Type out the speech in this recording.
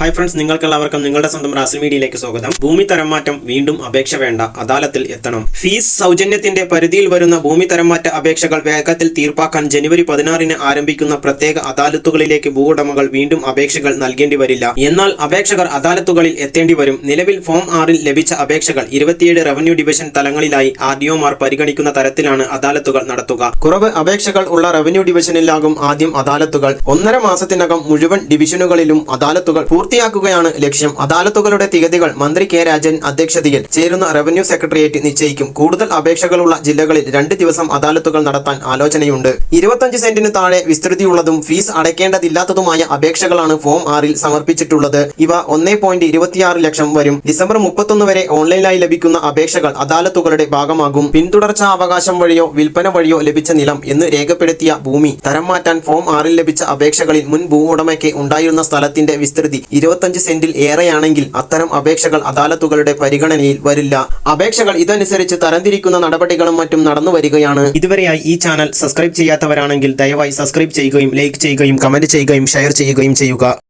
Hi friends നിങ്ങൾക്കെല്ലാവർക്കും നിങ്ങളുടെ സ്വന്തം റാസൽ മീഡിയയിലേക്ക് സ്വാഗതം. ഭൂമി തരം മാറ്റം വീണ്ടും അപേക്ഷ വേണ്ട. അദാലത്തിൽ എത്തണം. ഫീസ് സൗജന്യത്തിന്റെ പരിധിയിൽ വരുന്ന ഭൂമി തരം മാറ്റ അപേക്ഷകൾ വേഗത്തിൽ തീർപ്പാക്കാൻ ജനുവരി പതിനാറിന് ആരംഭിക്കുന്ന പ്രത്യേക അദാലത്തുകളിലേക്ക് ഭൂവുടമകൾ വീണ്ടും അപേക്ഷകൾ നൽകേണ്ടി വരില്ല. എന്നാൽ അപേക്ഷകർ അദാലത്തുകളിൽ എത്തേണ്ടി വരും. നിലവിൽ ഫോം ആറിൽ ലഭിച്ച അപേക്ഷകൾ ഇരുപത്തിയേഴ് റവന്യൂ ഡിവിഷൻ തലങ്ങളിലായി ആർ പരിഗണിക്കുന്ന തരത്തിലാണ് അദാലത്തുകൾ നടത്തുക. കുറവ് അപേക്ഷകൾ ഉള്ള റവന്യൂ ഡിവിഷനിലാകും ആദ്യം അദാലത്തുകൾ. ഒന്നര മാസത്തിനകം മുഴുവൻ ഡിവിഷനുകളിലും അദാലത്തുകൾ പൂർത്തിയാക്കുകയാണ് ലക്ഷ്യം. അദാലത്തുകളുടെ തീയതികൾ മന്ത്രി കെ രാജൻ അധ്യക്ഷതയിൽ ചേരുന്ന റവന്യൂ സെക്രട്ടേറിയറ്റ് നിശ്ചയിക്കും. കൂടുതൽ അപേക്ഷകളുള്ള ജില്ലകളിൽ രണ്ട് ദിവസം അദാലത്തുകൾ നടത്താൻ ആലോചനയുണ്ട്. ഇരുപത്തഞ്ച് സെന്റിന് താഴെ വിസ്തൃതിയുള്ളതും ഫീസ് അടയ്ക്കേണ്ടതില്ലാത്തതുമായ അപേക്ഷകളാണ് ഫോം ആറിൽ സമർപ്പിച്ചിട്ടുള്ളത്. ഇവ ഒന്നേ ലക്ഷം വരും. ഡിസംബർ മുപ്പത്തൊന്ന് വരെ ഓൺലൈനായി ലഭിക്കുന്ന അപേക്ഷകൾ അദാലത്തുകളുടെ ഭാഗമാകും. പിന്തുടർച്ചാ അവകാശം വഴിയോ വിൽപ്പന വഴിയോ ലഭിച്ച നിലം എന്ന് രേഖപ്പെടുത്തിയ ഭൂമി തരം മാറ്റാൻ ഫോം ആറിൽ ലഭിച്ച അപേക്ഷകളിൽ മുൻ ഭൂ ഉടമയ്ക്ക് ഉണ്ടായിരുന്ന സ്ഥലത്തിന്റെ വിസ്തൃതി ഇരുപത്തഞ്ച് സെന്റിൽ ഏറെയാണെങ്കിൽ അത്തരം അപേക്ഷകൾ അദാലത്തുകളുടെ പരിഗണനയിൽ വരില്ല. അപേക്ഷകൾ ഇതനുസരിച്ച് തരംതിരിക്കുന്ന നടപടികളും മറ്റും നടന്നു വരികയാണ്. ഇതുവരെയായി ഈ ചാനൽ സബ്സ്ക്രൈബ് ചെയ്യാത്തവരാണെങ്കിൽ ദയവായി സബ്സ്ക്രൈബ് ചെയ്യുകയും ലൈക്ക് ചെയ്യുകയും കമന്റ് ചെയ്യുകയും ഷെയർ ചെയ്യുകയും ചെയ്യുക.